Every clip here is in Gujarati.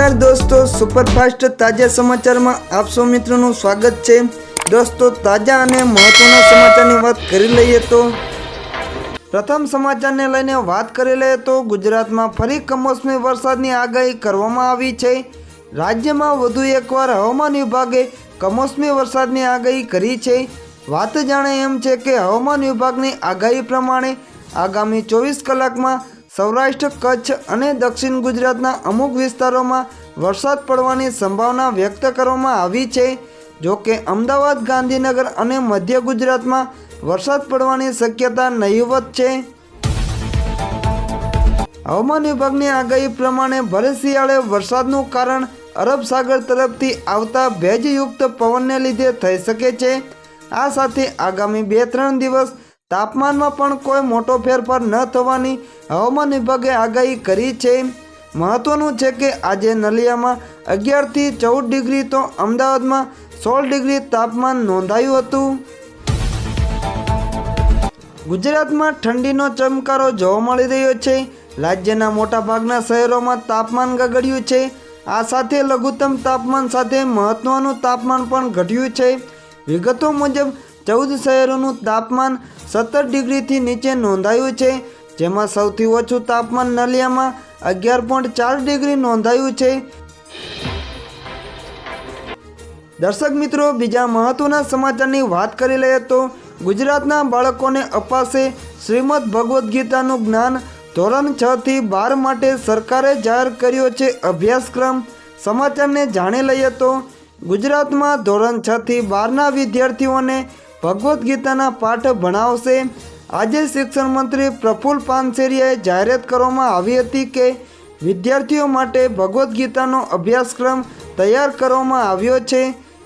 નમસ્કાર દોસ્તો, સુપરફાસ્ટ તાજા સમાચારમાં આપ સૌ મિત્રોનું સ્વાગત છે. દોસ્તો, તાજા અને મહત્વના સમાચારની વાત કરી લઈએ તો પ્રથમ સમાચારને લઈને વાત કરી લઈએ તો ગુજરાતમાં ફરી કમોસમી વરસાદની આગાહી કરવામાં આવી છે. રાજ્યમાં વધુ એકવાર હવામાન વિભાગે કમોસમી વરસાદની આગાહી કરી છે. વાત જાણે એમ છે કે હવામાન વિભાગની આગાહી પ્રમાણે આગામી ચોવીસ કલાકમાં સૌરાષ્ટ્ર, કચ્છ અને દક્ષિણ ગુજરાતના અમુક વિસ્તારોમાં વરસાદ પડવાની સંભાવના વ્યક્ત કરવામાં આવી છે. જો કે અમદાવાદ, ગાંધીનગર અને મધ્ય ગુજરાતમાં વરસાદ પડવાની શક્યતા નહીવત છે. હવામાન વિભાગની આગાહી પ્રમાણે ભરે શિયાળે વરસાદનું કારણ અરબ સાગર તરફથી આવતા ભેજયુક્ત પવનને લીધે થઈ શકે છે. આ સાથે આગામી બે ત્રણ દિવસ તાપમાનમાં પણ કોઈ મોટો ફેરફાર ન થવાની હવામાન વિભાગે આગાહી કરી છે. મહત્વનું છે કે આજે નલિયામાં અગિયારથી ચૌદ ડિગ્રી તો અમદાવાદમાં સોળ ડિગ્રી તાપમાન નોંધાયું હતું. ગુજરાતમાં ઠંડીનો ચમકારો જોવા મળી રહ્યો છે. રાજ્યના મોટાભાગના શહેરોમાં તાપમાન ગગડ્યું છે. આ સાથે લઘુત્તમ તાપમાન સાથે મહત્વનું તાપમાન પણ ઘટ્યું છે. વિગતો મુજબ ચૌદ શહેરોનું તાપમાન સત્તર ડિગ્રીથી નીચે નોંધાયું છે, જેમાં સૌથી ઓછું તાપમાન નલિયામાં અગિયાર પોઈન્ટ ચાર ડિગ્રી નોંધાયું છે. દર્શક મિત્રો, બીજા મહત્વના સમાચારની વાત કરી લઈએ તો ગુજરાતના બાળકોને અપાશે શ્રીમદ ભગવદ્ ગીતાનું જ્ઞાન. ધોરણ છ થી બાર માટે સરકારે જાહેર કર્યો છે અભ્યાસક્રમ. સમાચારને જાણી લઈએ તો ગુજરાતમાં ધોરણ છ થી બારના વિદ્યાર્થીઓને ભગવદ્ ગીતાના પાઠ ભણાવશે. આજે શિક્ષણ મંત્રી પ્રફુલ્લ પાનસેરિયાએ જાહેરાત કરવામાં આવી હતી કે વિદ્યાર્થીઓ માટે ભગવદ્ ગીતાનો અભ્યાસક્રમ તૈયાર કરવામાં આવ્યો છે.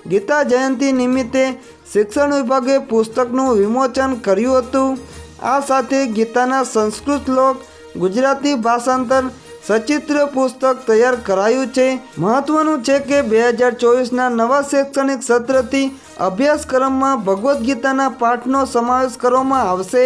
ગીતા જયંતિ નિમિત્તે શિક્ષણ વિભાગે પુસ્તકનું વિમોચન કર્યું હતું. આ સાથે ગીતાના સંસ્કૃત શ્લોક ગુજરાતી ભાષાંતર સચિત્ર પુસ્તક તૈયાર કરાયું છે. મહત્વનું છે કે બે હજાર ચોવીસના નવા શૈક્ષણિક સત્રથી અભ્યાસક્રમમાં ભગવદ્ ગીતાના પાઠનો સમાવેશ કરવામાં આવશે.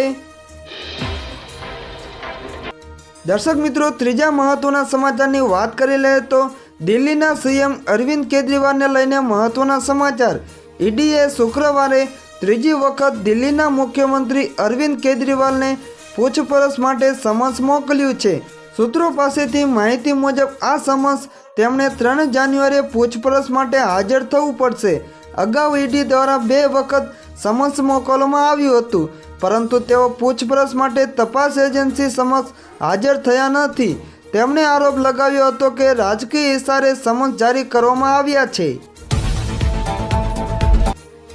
દર્શક મિત્રો, ત્રીજા મહત્વના સમાચારની વાત કરી લે તો દિલ્હીના સીએમ અરવિંદ કેજરીવાલને લઈને મહત્વના સમાચાર. ઈડીએ શુક્રવારે ત્રીજી વખત દિલ્હીના મુખ્યમંત્રી અરવિંદ કેજરીવાલને પૂછપરછ માટે સમન્સ મોકલ્યું છે. સૂત્રો પાસેથી માહિતી મુજબ આ સમન્સ તેમણે ત્રણ જાન્યુઆરીએ પૂછપરછ માટે હાજર થવું પડશે. અગાઉ ઈડી દ્વારા બે વખત સમન્સ મોકલવામાં આવ્યું હતું, પરંતુ તેઓ પૂછપરછ માટે તપાસ એજન્સી સમક્ષ હાજર થયા નથી. તેમણે આરોપ લગાવ્યો હતો કે રાજકીય ઇશારે સમન્સ જારી કરવામાં આવ્યા છે.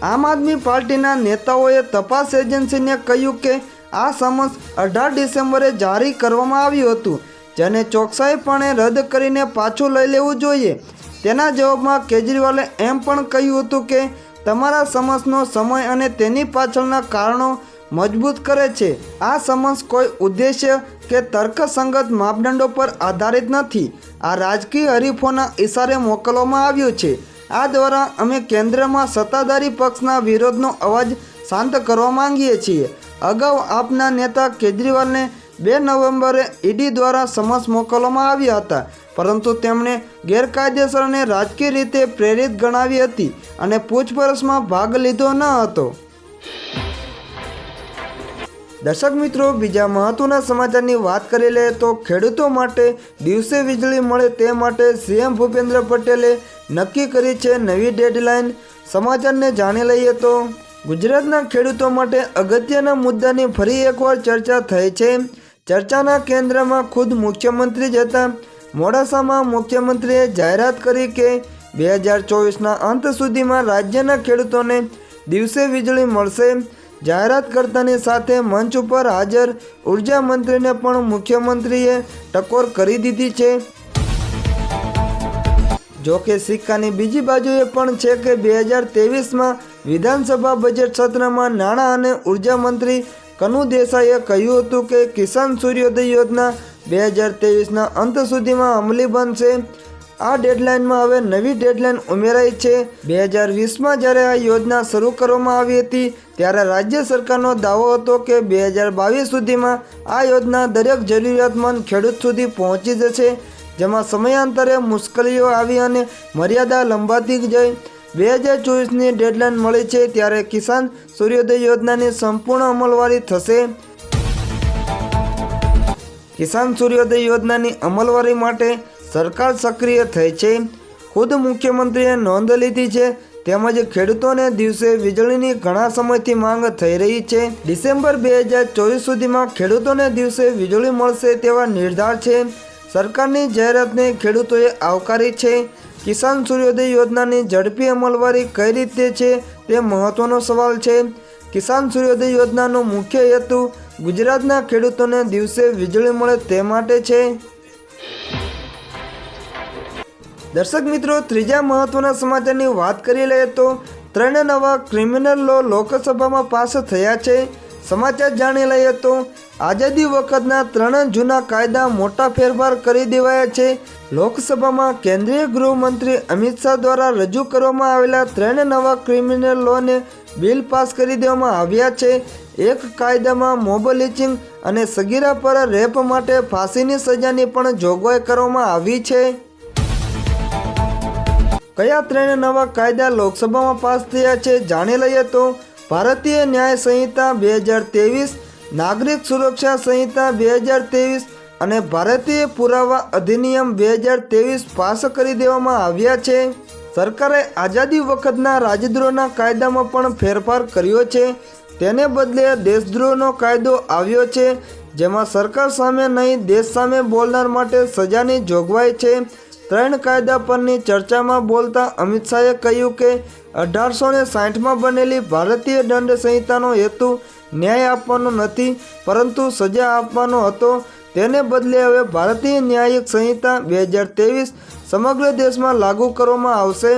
આમ આદમી પાર્ટીના નેતાઓએ તપાસ એજન્સીને કહ્યું કે આ સમન્સ અઢાર ડિસેમ્બરે જારી કરવામાં આવ્યું હતું, જેને ચોકસાઈપણે રદ કરીને પાછું લઈ લેવું જોઈએ. તેના જવાબમાં કેજરીવાલે એમ પણ કહ્યું હતું કે, તમારા સમન્સનો સમય અને તેની પાછળના કારણો મજબૂત કરે છે. આ સમન્સ કોઈ ઉદ્દેશ્ય કે તર્કસંગત માપદંડો પર આધારિત નથી. આ રાજકીય હરીફોના ઇશારે મોકલવામાં આવ્યું છે. આ દ્વારા અમે કેન્દ્રમાં સત્તાધારી પક્ષના વિરોધનો અવાજ શાંત કરવા માંગીએ છીએ. અગાઉ આપના નેતા કેજરીવાલને બે નવેમ્બરે ઈડી દ્વારા સમન્સ મોકલવામાં આવ્યા હતા. પરંતુ તેમણે ગેરકાયદેસર અને રાજકીય રીતે પ્રેરિત ગણાવી હતી અને પૂછપરછમાં ભાગ લીધો ન હતો. દર્શક મિત્રો, બીજા મહત્વના સમાચારની વાત કરી લઈએ તો ખેડૂતો માટે દિવસે વીજળી મળે તે માટે સીએમ ભૂપેન્દ્ર પટેલે નક્કી કરી છે નવી ડેડલાઇન. સમાચારને જાણી લઈએ તો ગુજરાતના ખેડૂતો માટે અગત્યના મુદ્દાની ફરી એકવાર ચર્ચા થઈ છે. ચર્ચાના કેન્દ્રમાં ખુદ મુખ્યમંત્રી જ હતા. મોડાસામાં મુખ્યમંત્રીએ જાહેરાત કરી કે બે હજાર ચોવીસના અંત સુધીમાં રાજ્યના ખેડૂતોને દિવસે વીજળી મળશે. જાહેરાત કરતાની સાથે મંચ ઉપર હાજર ઊર્જા મંત્રીને પણ મુખ્યમંત્રીએ ટકોર કરી દીધી છે. જોકે સિક્કાની બીજી બાજુએ પણ છે કે બે હજાર તેવીસમાં વિધાનસભા બજેટ સત્રમાં નાણાં અને ઊર્જા મંત્રી કનુ દેસાઈએ કહ્યું હતું કે કિસાન સૂર્યોદય યોજના બે હજાર તેવીસના અંત સુધીમાં અમલી બનશે. આ ડેડલાઇનમાં હવે નવી ડેડલાઇન ઉમેરાઈ છે. બે હજાર વીસમાં જ્યારે આ યોજના શરૂ કરવામાં આવી હતી, ત્યારે રાજ્ય સરકારનો દાવો હતો કે બે હજાર બાવીસ સુધીમાં આ યોજના દરેક જરૂરિયાતમંદ ખેડૂત સુધી પહોંચી જશે, જેમાં સમયાંતરે મુશ્કેલીઓ આવી અને મર્યાદા લંબાતી જઈ બે હજાર ચોવીસની ડેડલાઇન મળી છે ત્યારે કિસાન સૂર્યોદય યોજનાની સંપૂર્ણ અમલવારી થશે. કિસાન સૂર્યોદય યોજનાની અમલવારી માટે સરકાર સક્રિય થઈ છે. ખુદ મુખ્યમંત્રીએ નોંધ લીધી છે, તેમજ ખેડૂતોને દિવસે વીજળીની ઘણા સમયથી માંગ થઈ રહી છે. ડિસેમ્બર બે હજાર ચોવીસ સુધીમાં ખેડૂતોને દિવસે વીજળી મળશે તેવા નિર્ધાર છે. સરકારની જાહેરાતને ખેડૂતોએ આવકારી છે. કિસાન સૂર્યોદય યોજનાની ઝડપી અમલવારી કઈ રીતે છે તે મહત્વનો સવાલ છે. કિસાન સૂર્યોદય યોજનાનો મુખ્ય હેતુ ગુજરાતના ખેડૂતોને દિવસે વીજળી મળે તે માટે છે. દર્શક મિત્રો, ત્રીજા મહત્વના સમાચારની વાત કરી લઈએ તો, ત્રણ નવા ક્રિમિનલ લો લોકસભામાં પાસ થયા છે. સમાચાર જાણી લઈએ તો આઝાદી વખતના ત્રણ જૂના કાયદા મોટા ફેરફાર કરી દેવાયા છે. લોકસભામાં કેન્દ્રીય ગૃહમંત્રી અમિત શાહ દ્વારા રજૂ કરવામાં આવેલા ત્રણ નવા ક્રિમિનલ લોને બિલ પાસ કરી દેવામાં આવ્યા છે. એક કાયદામાં મોબ લીચિંગ અને સગીરા પર રેપ માટે ફાંસીની સજાની પણ જોગવાઈ કરવામાં આવી છે. કયા ત્રણ નવા કાયદા લોકસભામાં પાસ થયા છે જાણી લઈએ તો ભારતીય ન્યાય સંહિતા બે હજાર ત્રેવીસ, નાગરિક સુરક્ષા સંહિતા બે હજાર ત્રેવીસ અને ભારતીય પુરાવા અધિનિયમ બે હજાર ત્રેવીસ પાસ કરી દેવામાં આવ્યા છે. સરકારે આઝાદી વખતના રાજદ્રોહના કાયદામાં પણ ફેરફાર કર્યો છે. તેને બદલે દેશદ્રોહનો કાયદો આવ્યો છે, જેમાં સરકાર સામે નહીં, દેશ સામે બોલનાર માટે સજાની જોગવાઈ છે. ત્રણ કાયદા પરની ચર્ચામાં બોલતા અમિત શાહે કહ્યું કે અઢારસો ને સાઠમાં બનેલી ભારતીય દંડ સંહિતાનો હેતુ ન્યાય આપવાનો નથી, પરંતુ સજા આપવાનો હતો. તેને બદલે હવે ભારતીય ન્યાયિક સંહિતા બે હજાર ત્રેવીસ સમગ્ર દેશમાં લાગુ કરવામાં આવશે.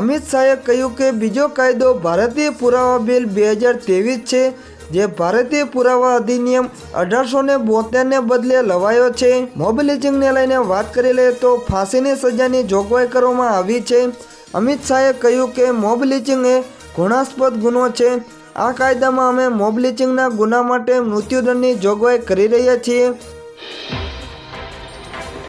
અમિત શાહે કહ્યું કે બીજો કાયદો ભારતીય પુરાવા બિલ બે હજાર ત્રેવીસ છે. જે ભારતીય પુરાવા અધિનિયમ અઢારસો ને બોતેરને બદલે લવાયો છે. મોબિલિઝિંગને લઈને વાત કરી લઈએ તો ફાંસીની સજાની જોગવાઈ કરવામાં આવી છે. અમિત શાહે કહ્યું કે મોબિલિઝિંગ એ ઘૃણાસ્પદ ગુનો છે. આ કાયદામાં અમે મોબલિચિંગના ગુના માટે મૃત્યુદંડની જોગવાઈ કરી રહ્યા છીએ.